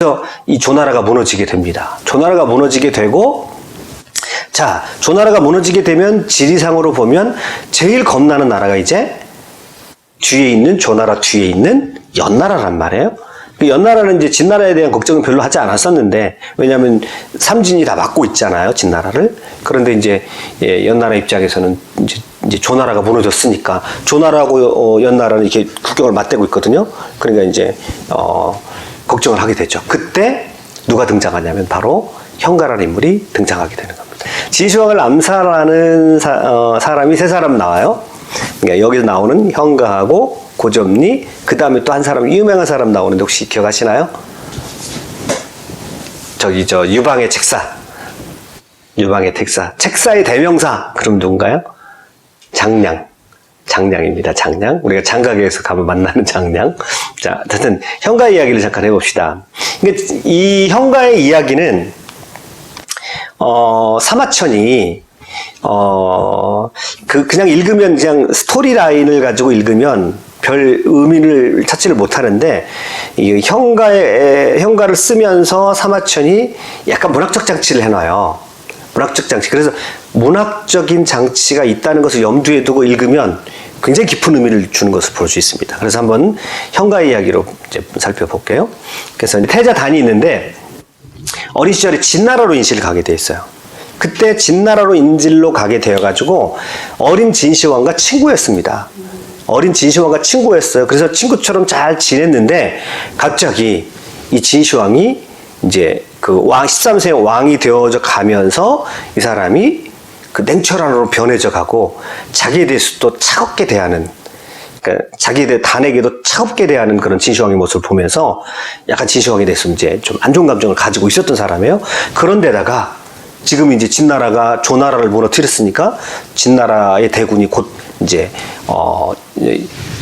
그래서 이 조나라가 무너지게 됩니다. 조나라가 무너지게 되고 자, 조나라가 무너지게 되면 지리상으로 보면 제일 겁나는 나라가 이제 뒤에 있는 조나라 뒤에 있는 연나라란 말이에요. 그 연나라는 이제 진나라에 대한 걱정은 별로 하지 않았었는데 왜냐하면 삼진이 다 막고 있잖아요, 진나라를. 그런데 이제 예, 연나라 입장에서는 이제, 이제 조나라가 무너졌으니까 조나라하고 어, 연나라는 이렇게 국경을 맞대고 있거든요. 그러니까 이제 어, 걱정을 하게 되죠. 그때 누가 등장하냐면 바로 현가라는 인물이 등장하게 되는 겁니다. 진시황을 암살하는 사, 어, 사람이 세 사람 나와요. 그러니까 여기서 나오는 현가하고 고점리, 그 다음에 또 한 사람, 유명한 사람 나오는데 혹시 기억하시나요? 저기 저 유방의 책사. 유방의 책사. 책사의 대명사. 그럼 누군가요? 장량. 장량입니다. 장량. 우리가 장가게에서 가면 만나는 장량. 자, 어쨌든 현가 이야기를 잠깐 해봅시다. 이 현가의 이야기는 어, 사마천이 어, 그, 그냥 읽으면 그냥 스토리 라인을 가지고 읽으면 별 의미를 찾지를 못하는데, 이 현가의, 현가를 쓰면서 사마천이 약간 문학적 장치를 해놔요. 문학적 장치. 그래서 문학적인 장치가 있다는 것을 염두에 두고 읽으면 굉장히 깊은 의미를 주는 것을 볼 수 있습니다. 그래서 한번 현가 이야기로 이제 살펴볼게요. 그래서 태자 단이 있는데, 어린 시절에 진나라로 인실을 가게 돼 있어요. 그때 진나라로 인질로 가게 되어가지고 어린 진시황과 친구였습니다. 어린 진시황과 친구였어요. 그래서 친구처럼 잘 지냈는데 갑자기 이 진시황이 이제 그 왕, 13세 왕이 되어져 가면서 이 사람이 그 냉철한으로 변해져 가고 자기에 대해서 또 차갑게 대하는 그러니까 자기에 대해 단에게도 차갑게 대하는 그런 진시황의 모습을 보면서 약간 진시황에 대해서 이제 좀 안 좋은 감정을 가지고 있었던 사람이에요. 그런데다가 지금 이제 진나라가 조나라를 무너뜨렸으니까 진나라의 대군이 곧 이제 어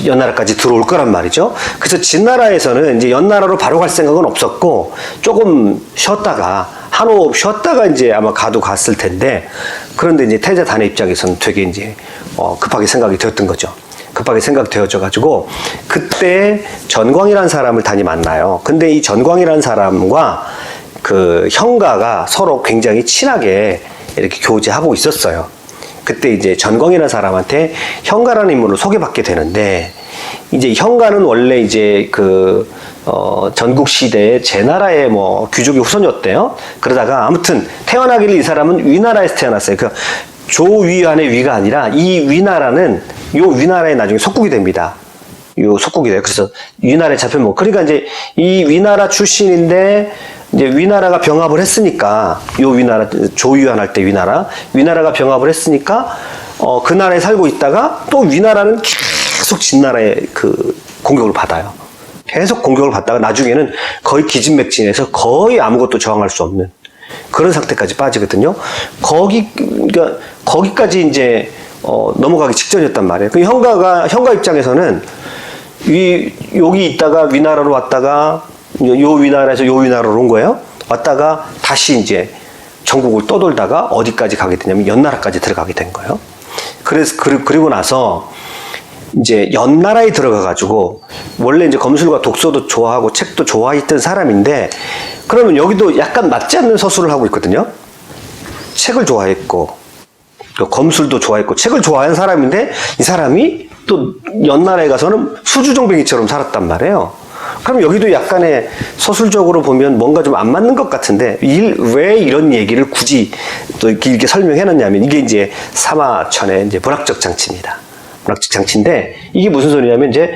연나라까지 들어올 거란 말이죠. 그래서 진나라에서는 이제 연나라로 바로 갈 생각은 없었고 조금 쉬었다가 한 호흡 쉬었다가 이제 아마 가도 갔을 텐데 그런데 이제 태자 단의 입장에서는 되게 이제 어 급하게 생각이 되었던 거죠. 급하게 생각되어져 가지고 그때 전광이라는 사람을 단이 만나요. 근데 이 전광이라는 사람과 그 형가가 서로 굉장히 친하게 이렇게 교제하고 있었어요. 그때 이제 전광이라는 사람한테 형가라는 인물을 소개받게 되는데 이제 형가는 원래 이제 그 어, 전국 시대에 제 나라의 뭐 귀족의 후손이었대요. 그러다가 아무튼 태어나기를 이 사람은 위나라에서 태어났어요. 그 조위안의 위가 아니라 이 위나라는 요 위나라에 나중에 속국이 됩니다. 요 속국이 돼요. 그래서 위나라에 잡혀 먹. 그러니까 이제 이 위나라 출신인데 이제 위나라가 병합을 했으니까 요 위나라 조위안 할 때 위나라 위나라가 병합을 했으니까 어 그 나라에 살고 있다가 또 위나라는 계속 진나라의 그 공격을 받아요. 계속 공격을 받다가 나중에는 거의 기진맥진해서 거의 아무것도 저항할 수 없는 그런 상태까지 빠지거든요. 거기 그러니까 거기까지 이제 어, 넘어가기 직전이었단 말이에요. 그 형가가 형가 입장에서는 이 여기 있다가 위나라로 왔다가 요 위나라에서 요 위나라로 온 거예요. 왔다가 다시 이제 전국을 떠돌다가 어디까지 가게 되냐면 연나라까지 들어가게 된 거예요. 그래서 그- 그리고 나서 이제 연나라에 들어가 가지고 원래 이제 검술과 독서도 좋아하고 책도 좋아했던 사람인데 그러면 여기도 약간 맞지 않는 서술을 하고 있거든요. 책을 좋아했고 또 검술도 좋아했고 책을 좋아하는 사람인데 이 사람이 또 연나라에 가서는 수주정뱅이처럼 살았단 말이에요. 그럼 여기도 약간의 서술적으로 보면 뭔가 좀 안 맞는 것 같은데 일- 왜 이런 얘기를 굳이 또 길게 설명해 놨냐면 이게 이제 사마천의 이제 문학적 장치입니다. 문학적 장치인데 이게 무슨 소리냐면 이제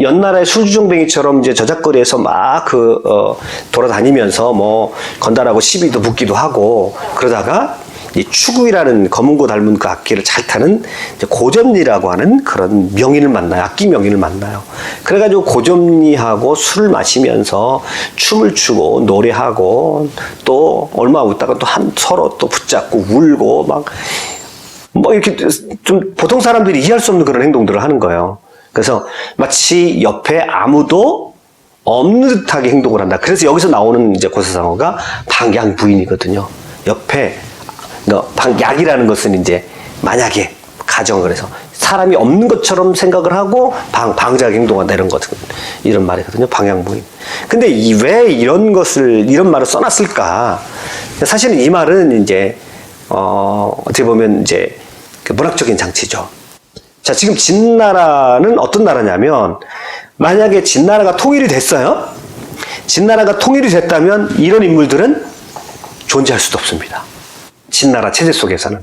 연나라의 수주정뱅이처럼 이제 저작거리에서 막 그 어, 돌아다니면서 뭐 건달하고 시비도 붙기도 하고 그러다가 이 추구이라는 검은고 닮은 그 악기를 잘 타는 고점리라고 하는 그런 명인을 만나요. 악기 명인을 만나요. 그래가지고 고점리하고 술을 마시면서 춤을 추고 노래하고 또 얼마 있다가 또 한 서로 또 붙잡고 울고 막 뭐 이렇게 좀 보통 사람들이 이해할 수 없는 그런 행동들을 하는 거예요. 그래서 마치 옆에 아무도 없는 듯하게 행동을 한다. 그래서 여기서 나오는 이제 고사상어가 방양 부인이거든요. 옆에 너 방약이라는 것은 이제 만약에 가정을 해서 사람이 없는 것처럼 생각을 하고 방, 방자하게 행동한다 이런 거든 이런 말이거든요. 방향무임. 근데 이, 왜 이런 것을 이런 말을 써놨을까? 사실은 이 말은 이제 어, 어떻게 보면 이제 그 문학적인 장치죠. 자, 지금 진나라는 어떤 나라냐면 만약에 진나라가 통일이 됐어요. 진나라가 통일이 됐다면 이런 인물들은 존재할 수도 없습니다. 진나라 체제 속에서는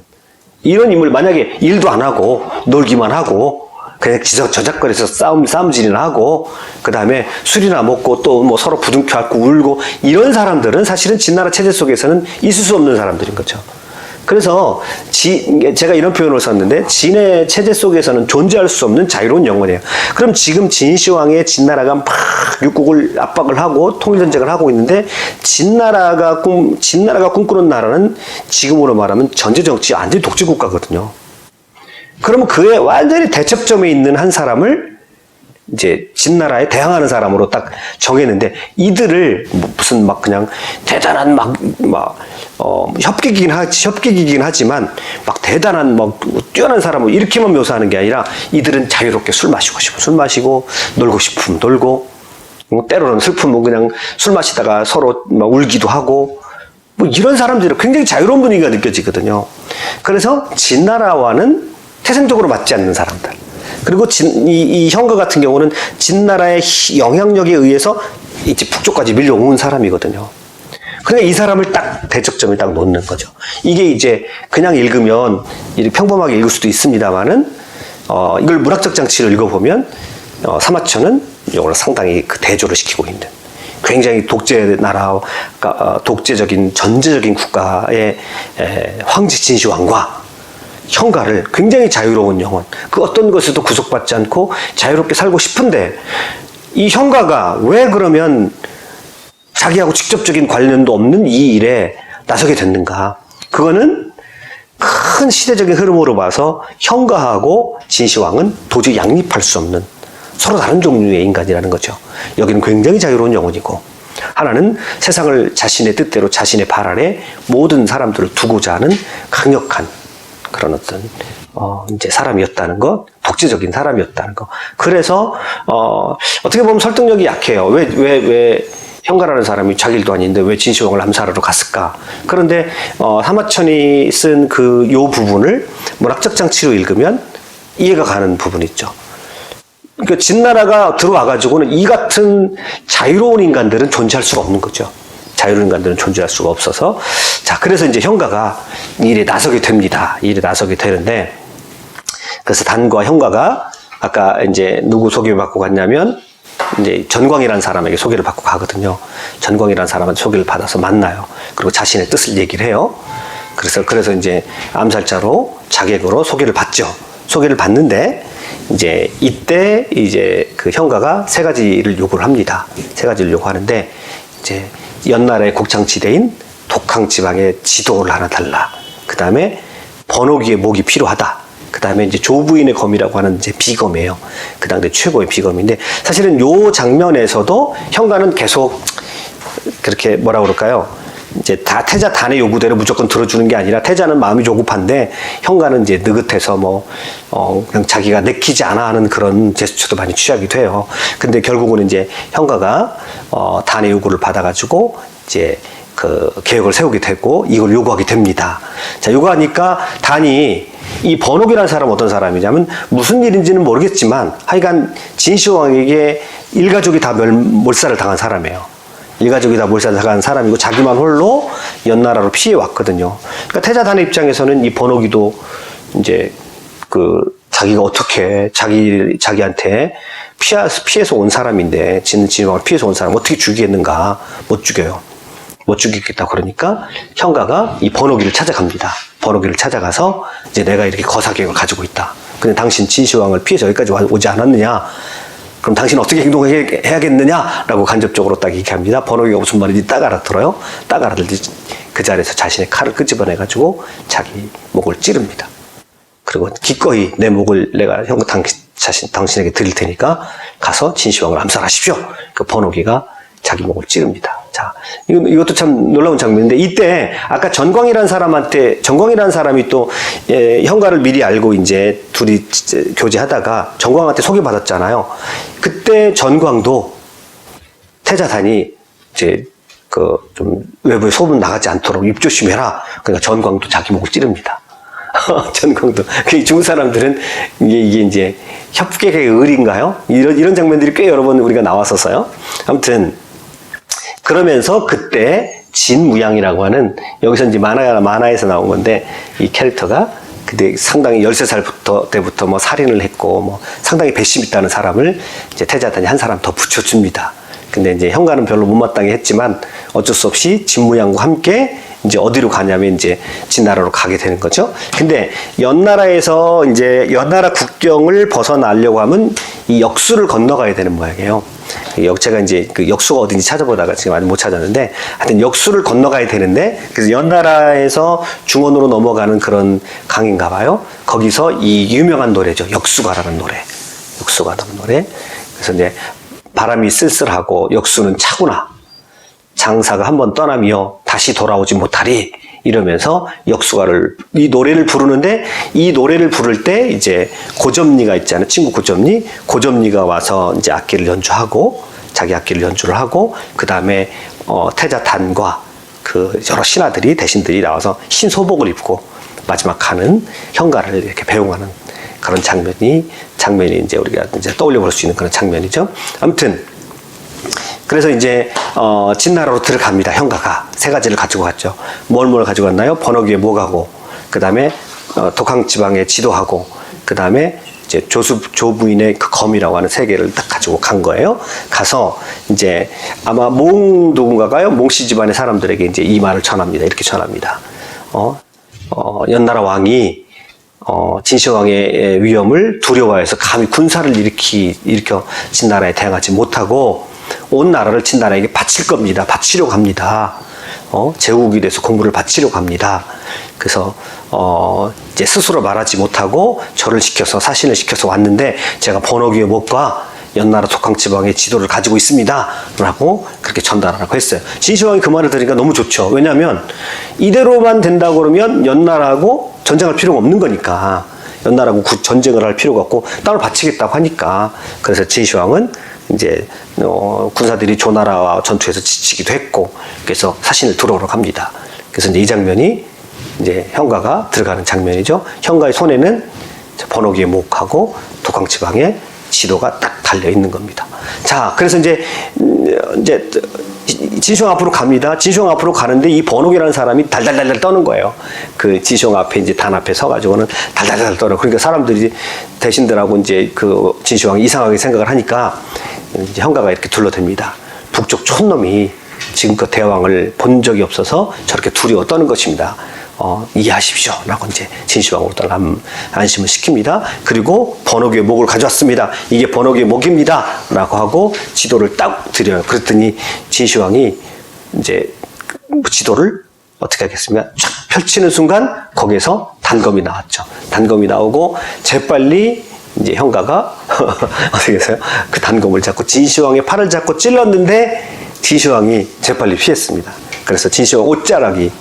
이런 인물 만약에 일도 안 하고 놀기만 하고 그냥 지적 저작거리에서 싸움 싸움질이나 하고 그 다음에 술이나 먹고 또 뭐 서로 부둥켜 안고 울고 이런 사람들은 사실은 진나라 체제 속에서는 있을 수 없는 사람들인 거죠. 그래서 지, 제가 이런 표현을 썼는데 진의 체제 속에서는 존재할 수 없는 자유로운 영혼이에요. 그럼 지금 진시황의 진나라가 막 육국을 압박을 하고 통일전쟁을 하고 있는데 진나라가 꿈 진나라가 꿈꾸는 나라는 지금으로 말하면 전제 정치 완전히 독재 국가거든요. 그러면 그에 완전히 대척점에 있는 한 사람을 이제 진나라에 대항하는 사람으로 딱 정했는데 이들을 뭐 무슨 막 그냥 대단한 막막 어, 협객이긴 하지 협객이긴 하지만 막 대단한 막 뛰어난 사람을 이렇게만 묘사하는 게 아니라 이들은 자유롭게 술 마시고 싶으면 술 마시고 놀고 싶으면 놀고 뭐 때로는 슬프면 그냥 술 마시다가 서로 막 울기도 하고 뭐 이런 사람들은 굉장히 자유로운 분위기가 느껴지거든요. 그래서 진나라와는 태생적으로 맞지 않는 사람들. 그리고 진, 이, 이 형과 같은 경우는 진나라의 희- 영향력에 의해서 이제 북쪽까지 밀려온 사람이거든요. 그러니까 이 사람을 딱 대적점에 딱 놓는 거죠. 이게 이제 그냥 읽으면 평범하게 읽을 수도 있습니다만은 어, 이걸 문학적 장치를 읽어보면 어, 사마천은 이걸 상당히 그 대조를 시키고 있는 굉장히 독재 나라, 어, 독재적인 전제적인 국가의 에, 황제 진시황과 형가를 굉장히 자유로운 영혼, 그 어떤 것에도 구속받지 않고 자유롭게 살고 싶은데 이 형가가 왜 그러면 자기하고 직접적인 관련도 없는 이 일에 나서게 됐는가? 그거는 큰 시대적인 흐름으로 봐서 형가하고 진시황은 도저히 양립할 수 없는 서로 다른 종류의 인간이라는 거죠. 여기는 굉장히 자유로운 영혼이고 하나는 세상을 자신의 뜻대로 자신의 발 아래 모든 사람들을 두고자 하는 강력한 그런 어떤 어 이제 사람이었다는 것, 독재적인 사람이었다는 것. 그래서 어 어떻게 보면 설득력이 약해요. 왜 왜왜 형가라는 사람이 자기 일도 아닌데 왜 진시황을 암살하러 갔을까? 그런데 어 사마천이 쓴 그 요 부분을 문학적 장치로 읽으면 이해가 가는 부분이 있죠. 그러니까 진나라가 들어와 가지고는 이 같은 자유로운 인간들은 존재할 수가 없는 거죠. 자유로운 인간들은 존재할 수가 없어서. 자, 그래서 이제 형가가 이 일에 나서게 됩니다. 이 일에 나서게 되는데, 그래서 단과 형가가 아까 이제 누구 소개받고 갔냐면, 이제 전광이라는 사람에게 소개를 받고 가거든요. 전광이라는 사람한테 소개를 받아서 만나요. 그리고 자신의 뜻을 얘기를 해요. 그래서, 그래서 이제 암살자로 자객으로 소개를 받죠. 소개를 받는데, 이제 이때 이제 그 형가가 세 가지를 요구를 합니다. 세 가지를 요구하는데 이제 연나라의 곡창지대인 독항 지방의 지도를 하나 달라. 그 다음에 번호기의 목이 필요하다. 그 다음에 이제 조부인의 검이라고 하는 이제 비검이에요. 그 당대 최고의 비검인데 사실은 요 장면에서도 형가는 계속 그렇게 뭐라 그럴까요? 이제 다 태자 단의 요구대로 무조건 들어주는 게 아니라 태자는 마음이 조급한데 형가는 이제 느긋해서 뭐 어, 그냥 자기가 내키지 않아 하는 그런 제스처도 많이 취하기도 해요. 근데 결국은 이제 형가가 어, 단의 요구를 받아가지고 이제 그 계획을 세우게 되고 이걸 요구하게 됩니다. 자, 요구하니까 단이 이 번옥이라는 사람은 어떤 사람이냐면 무슨 일인지는 모르겠지만 하여간 진시황에게 일가족이 다 멸, 몰살을 당한 사람이에요. 일가족이 다 몰살을 당한 사람이고 자기만 홀로 연나라로 피해 왔거든요. 그러니까 태자단의 입장에서는 이 번옥이도 이제 그 자기가 어떻게 자기 자기한테 피해 피해서 온 사람인데 진 진왕을 피해서 온 사람 어떻게 죽이겠는가 못 죽여요. 못 죽이겠다 그러니까 형가가 이 번호기를 찾아갑니다. 번호기를 찾아가서 이제 내가 이렇게 거사계획을 가지고 있다. 근데 당신 진시황을 피해서 여기까지 와- 오지 않았느냐? 그럼 당신 어떻게 행동해야겠느냐라고 간접적으로 딱 얘기합니다. 번호기가 무슨 말인지 딱 알아들어요. 딱 알아들지 그 자리에서 자신의 칼을 끄집어내 가지고 자기 목을 찌릅니다. 그리고 기꺼이 내 목을 내가 형 당신 자신 당신에게 드릴 테니까 가서 진시황을 암살하십시오. 그 번호기가 자기 목을 찌릅니다. 자, 이것도 참 놀라운 장면인데 이때 아까 전광이라는 사람한테 전광이라는 사람이 또 예, 현가를 미리 알고 이제 둘이 교제하다가 전광한테 소개받았잖아요. 그때 전광도 태자단이 이제 그 좀 외부에 소문 나가지 않도록 입 조심해라. 그러니까 전광도 자기 목을 찌릅니다. 전광도 그 중국 사람들은 이게 이게 이제 협객의 의리인가요? 이런 이런 장면들이 꽤 여러 번 우리가 나왔었어요. 아무튼 그러면서 그때 진무양이라고 하는 여기서 이제 만화 만화에서 나온 건데 이 캐릭터가 그때 상당히 13살부터 때부터 뭐 살인을 했고 뭐 상당히 배심 있다는 사람을 이제 태자단이 한 사람 더 붙여줍니다. 근데 이제 현가는 별로 못마땅해 했지만 어쩔 수 없이 진무양과 함께 이제 어디로 가냐면 이제 진나라로 가게 되는 거죠. 근데 연나라에서 이제 연나라 국경을 벗어나려고 하면 이 역수를 건너가야 되는 모양이에요. 이 역, 제가 이제 그 역수가 어딘지 찾아보다가 지금 아직 못 찾았는데 하여튼 역수를 건너가야 되는데 그래서 연나라에서 중원으로 넘어가는 그런 강인가 봐요. 거기서 이 유명한 노래죠. 역수가라는 노래. 역수가라는 노래. 그래서 이제 바람이 쓸쓸하고 역수는 차구나. 장사가 한번 떠나며 다시 돌아오지 못하리 이러면서 역수가를 이 노래를 부르는데 이 노래를 부를 때 이제 고점리가 있잖아요 친구 고점리 고점리가 와서 이제 악기를 연주하고 자기 악기를 연주를 하고 그 다음에 어, 태자 단과 그 여러 신하들이 대신들이 나와서 흰 소복을 입고 마지막 가는 현가를 이렇게 배웅하는 그런 장면이 장면이 이제 우리가 이제 떠올려 볼 수 있는 그런 장면이죠. 아무튼 그래서 이제 어, 진나라로 들어갑니다. 현가가 세 가지를 가지고 갔죠. 뭘 뭘 가지고 갔나요? 번호기에 뭐가고, 그 다음에 어, 독항 지방에 지도하고, 그 다음에 이제 조수 조부인의 그 검이라고 하는 세 개를 딱 가지고 간 거예요. 가서 이제 아마 몽 누군가가요? 몽씨 집안의 사람들에게 이제 이 말을 전합니다. 이렇게 전합니다. 어, 어, 연나라 왕이 어, 진시황의 위험을 두려워해서 감히 군사를 일으키, 일으켜 진나라에 대항하지 못하고 온 나라를 진나라에게 바칠 겁니다. 바치려고 합니다. 어, 제국이 돼서 공부를 바치려고 합니다. 그래서, 어, 이제 스스로 말하지 못하고 저를 시켜서, 사신을 시켜서 왔는데 제가 번호기의 목과 연나라 독항 지방의 지도를 가지고 있습니다. 라고 그렇게 전달하라고 했어요. 진시황이 그 말을 들으니까 너무 좋죠. 왜냐하면 이대로만 된다고 그러면 연나라하고 전쟁할 필요가 없는 거니까. 연나라하고 구- 전쟁을 할 필요가 없고 따로 바치겠다고 하니까. 그래서 진시황은 이제 어, 군사들이 조나라와 전투에서 지치기도 했고 그래서 사신을 들어오러 갑니다. 그래서 이제 이 장면이 이제 현가가 들어가는 장면이죠. 현가의 손에는 번호기의 목하고 독항지방에 지도가 딱 달려 있는 겁니다. 자, 그래서 이제 음, 이제 진시황 앞으로 갑니다. 진시황 앞으로 가는데 이 번옥이라는 사람이 달달달달 떠는 거예요. 그 진시황 앞에 이제 단 앞에 서가지고는 달달달 떠는. 그러니까 사람들이 대신들하고 이제 그 진시황이 이상하게 생각을 하니까 이제 현가가 이렇게 둘러댑니다. 북쪽 촌놈이 지금껏 대왕을 본 적이 없어서 저렇게 두려워 떠는 것입니다. 어, 이해하십시오. 라고 이제 진시황으로 또 안, 안심을 시킵니다. 그리고 번호기의 목을 가져왔습니다. 이게 번호기의 목입니다. 라고 하고 지도를 딱 드려요. 그랬더니 진시황이 이제 그 지도를 어떻게 하겠습니까? 쫙 펼치는 순간 거기에서 단검이 나왔죠. 단검이 나오고 재빨리 이제 현가가 어떻게 했어요? 그 단검을 잡고 진시황의 팔을 잡고 찔렀는데 진시황이 재빨리 피했습니다. 그래서 진시황 옷자락이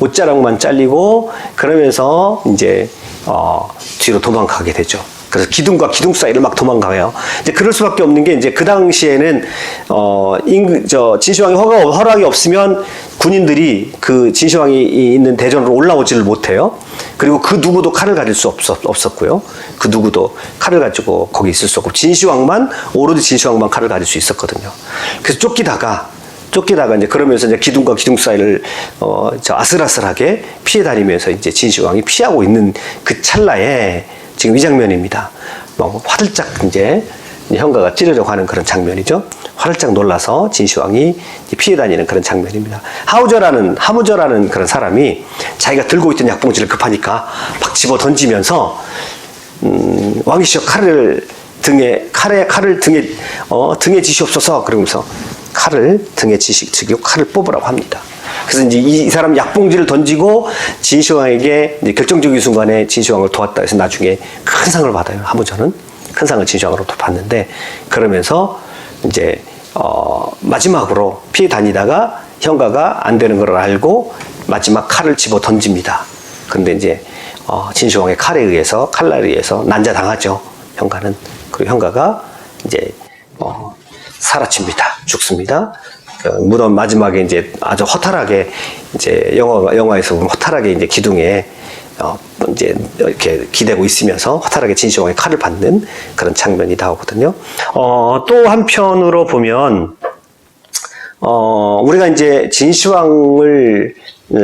옷자락만 잘리고 그러면서 이제 어, 뒤로 도망가게 되죠. 그래서 기둥과 기둥 사이를 막 도망가요. 이제 그럴 수밖에 없는 게 이제 그 당시에는 어, 임, 저 진시황이 허가, 허락이 없으면 군인들이 그 진시황이 있는 대전으로 올라오지를 못해요. 그리고 그 누구도 칼을 가질 수 없었, 없었고요. 그 누구도 칼을 가지고 거기 있을 수 없고 진시황만 오로지 진시황만 칼을 가질 수 있었거든요. 그래서 쫓기다가 쫓기다가 이제 그러면서 이제 기둥과 기둥 사이를 어, 저 아슬아슬하게 피해 다니면서 이제 진시황이 피하고 있는 그 찰나에 지금 이 장면입니다. 뭐 화들짝 이제 현가가 찌르려고 하는 그런 장면이죠. 화들짝 놀라서 진시황이 피해 다니는 그런 장면입니다. 하우저라는 하무저라는 그런 사람이 자기가 들고 있던 약봉지를 급하니까 막 집어 던지면서 음, 왕이시여 칼을 등에 칼에 칼을 등에 어, 등에 지시옵소서 그러면서 칼을 등에 지시 지고 칼을 뽑으라고 합니다. 그래서 이제 이, 이 사람 약봉지를 던지고 진시황에게 결정적인 순간에 진시황을 도왔다 해서 나중에 큰 상을 받아요. 하무저는 큰 상을 진시황으로부터 받는데 그러면서 이제 어, 마지막으로 피해 다니다가 형가가 안 되는 걸 알고 마지막 칼을 집어 던집니다. 근데 이제 어, 진시황의 칼에 의해서 칼날에 의해서 난자 당하죠. 형가는 그리고 형가가 이제 어, 사라집니다. 죽습니다. 어, 무덤 마지막에 이제 아주 허탈하게 이제 영화 영화에서 보면 허탈하게 이제 기둥에 어, 이제 이렇게 기대고 있으면서 허탈하게 진시황의 칼을 받는 그런 장면이 나오거든요. 어, 또 한편으로 보면 어, 우리가 이제 진시황을 어,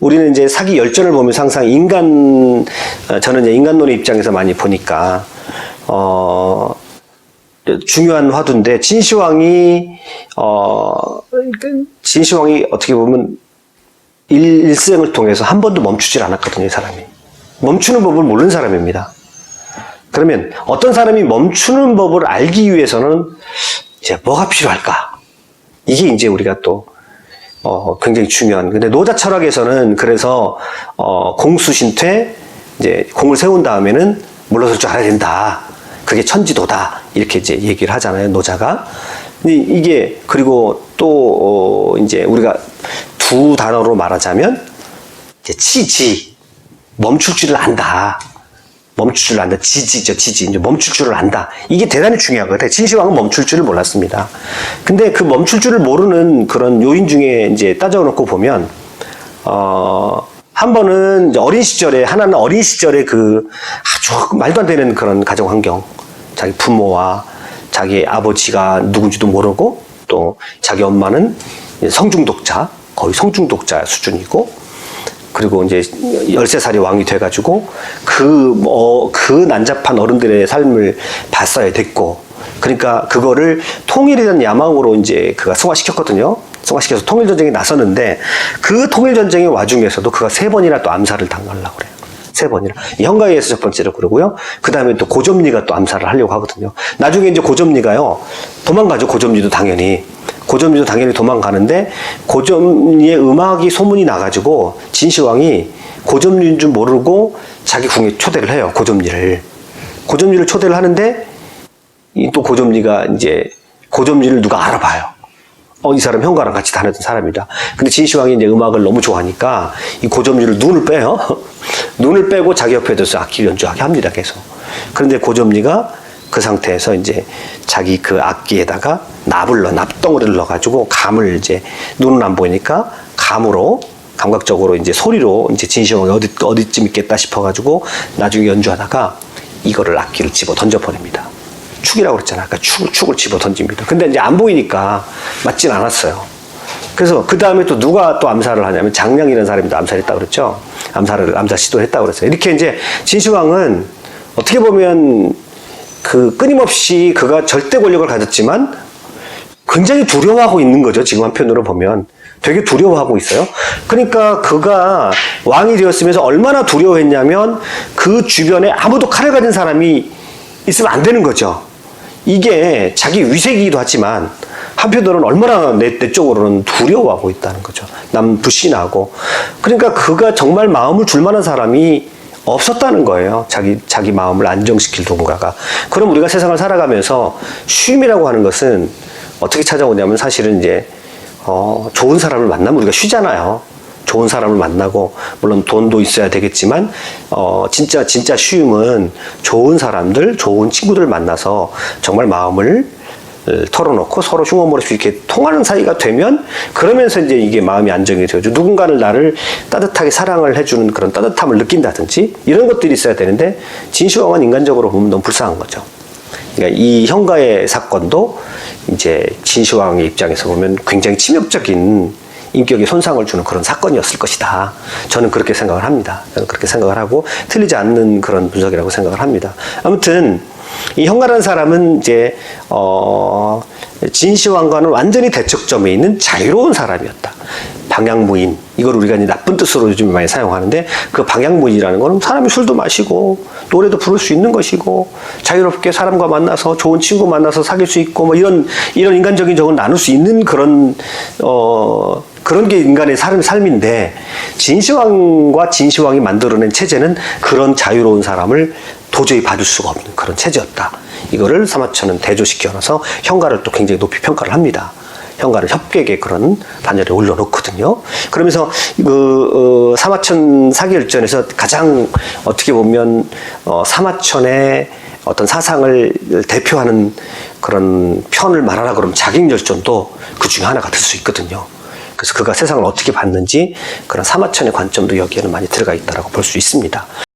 우리는 이제 사기 열전을 보면서 항상 인간 어, 저는 이제 인간론의 입장에서 많이 보니까 어, 중요한 화두인데 진시황이 어 진시황이 어떻게 보면 일- 일생을 통해서 한 번도 멈추질 않았거든요, 이 사람이. 멈추는 법을 모르는 사람입니다. 그러면 어떤 사람이 멈추는 법을 알기 위해서는 이제 뭐가 필요할까? 이게 이제 우리가 또 어, 굉장히 중요한. 근데 노자 철학에서는 그래서 어, 공수신퇴 이제 공을 세운 다음에는 물러설 줄 알아야 된다. 그게 천지도다. 이렇게 이제 얘기를 하잖아요. 노자가. 이게 그리고 또 어, 이제 우리가 두 단어로 말하자면 치지 멈출 줄을 안다. 멈출 줄을 안다. 지지죠, 지지. 이제 멈출 줄을 안다. 이게 대단히 중요하거든요. 진시황은 멈출 줄을 몰랐습니다. 근데 그 멈출 줄을 모르는 그런 요인 중에 이제 따져놓고 보면, 어, 한 번은 이제 어린 시절에, 하나는 어린 시절에 그 아주 말도 안 되는 그런 가정 환경. 자기 부모와 자기 아버지가 누군지도 모르고 또 자기 엄마는 성중독자, 거의 성중독자 수준이고 그리고 이제 13살이 왕이 돼가지고 그, 뭐, 그 난잡한 어른들의 삶을 봤어야 됐고, 그러니까 그거를 통일이라는 야망으로 이제 그가 승화시켰거든요. 승화시켜서 통일전쟁에 나섰는데, 그 통일전쟁의 와중에서도 그가 세 번이나 또 암살을 당하려고 그래요. 세 번이나. 이 형가에서 첫 번째로 그러고요. 그 다음에 또 고점리가 또 암살을 하려고 하거든요. 나중에 이제 고점리가요. 도망가죠. 고점리도 당연히. 고점리도 당연히 도망가는데 고점리의 음악이 소문이 나가지고 진시황이 고점리인 줄 모르고 자기 궁에 초대를 해요. 고점리를. 고점리를 초대를 하는데 이 또 고점리가 이제 고점리를 누가 알아봐요. 어, 이 사람 형과랑 같이 다녔던 사람이다. 근데 진시황이 이제 음악을 너무 좋아하니까 이 고점리를 눈을 빼요. 눈을 빼고 자기 옆에 둬서 악기 연주하게 합니다. 계속. 그런데 고점리가 그 상태에서 이제 자기 그 악기에다가 납을 넣어, 납덩어리를 넣어가지고 감을 이제 눈은 안 보이니까 감으로 감각적으로 이제 소리로 이제 진시황이 어디, 어디쯤 있겠다 싶어가지고 나중에 연주하다가 이거를 악기를 집어 던져버립니다. 축이라고 그랬잖아요. 아까 축, 축을 집어 던집니다. 근데 이제 안 보이니까 맞진 않았어요. 그래서 그 다음에 또 누가 또 암살을 하냐면 장량이라는 사람이 또 암살했다고 그랬죠. 암살을, 암살 시도를 했다고 그랬어요. 이렇게 이제 진시황은 어떻게 보면 그 끊임없이 그가 절대 권력을 가졌지만 굉장히 두려워하고 있는 거죠. 지금 한편으로 보면. 되게 두려워하고 있어요. 그러니까 그가 왕이 되었으면서 얼마나 두려워했냐면 그 주변에 아무도 칼을 가진 사람이 있으면 안 되는 거죠. 이게 자기 위색이기도 하지만 한편으로는 얼마나 내, 내 쪽으로는 두려워하고 있다는 거죠. 남 불신하고. 그러니까 그가 정말 마음을 줄 만한 사람이 없었다는 거예요. 자기, 자기 마음을 안정시킬 누군가가. 그럼 우리가 세상을 살아가면서 쉼이라고 하는 것은 어떻게 찾아오냐면 사실은 이제, 어, 좋은 사람을 만나면 우리가 쉬잖아요. 좋은 사람을 만나고 물론 돈도 있어야 되겠지만 어 진짜 진짜 쉬움은 좋은 사람들 좋은 친구들 만나서 정말 마음을 어, 털어놓고 서로 흉어물 없이 이렇게 통하는 사이가 되면 그러면서 이제 이게 마음이 안정이 되죠. 누군가를 나를 따뜻하게 사랑을 해주는 그런 따뜻함을 느낀다든지 이런 것들이 있어야 되는데 진시황은 인간적으로 보면 너무 불쌍한 거죠. 그러니까 이 형가의 사건도 이제 진시황의 입장에서 보면 굉장히 치명적인 인격에 손상을 주는 그런 사건이었을 것이다. 저는 그렇게 생각을 합니다. 저는 그렇게 생각을 하고 틀리지 않는 그런 분석이라고 생각을 합니다. 아무튼 이 형가라는 사람은 이제 어 진시황과는 완전히 대척점에 있는 자유로운 사람이었다. 방향무인 이걸 우리가 이제 나쁜 뜻으로 요즘 많이 사용하는데 그 방향무인이라는 거는 사람이 술도 마시고 노래도 부를 수 있는 것이고 자유롭게 사람과 만나서 좋은 친구 만나서 사귈 수 있고 뭐 이런 이런 인간적인 적은 나눌 수 있는 그런 어 그런 게 인간의 삶, 삶인데 진시황과 진시황이 만들어낸 체제는 그런 자유로운 사람을 도저히 받을 수가 없는 그런 체제였다. 이거를 사마천은 대조시켜놔서 현가를 또 굉장히 높이 평가를 합니다. 현가를 협객의 그런 반열에 올려놓거든요. 그러면서 그 어, 사마천 사기열전에서 가장 어떻게 보면 어, 사마천의 어떤 사상을 대표하는 그런 편을 말하라 그러면 자객열전도 그 중에 하나가 될 수 있거든요. 그래서 그가 세상을 어떻게 봤는지 그런 사마천의 관점도 여기에는 많이 들어가 있다라고 볼 수 있습니다.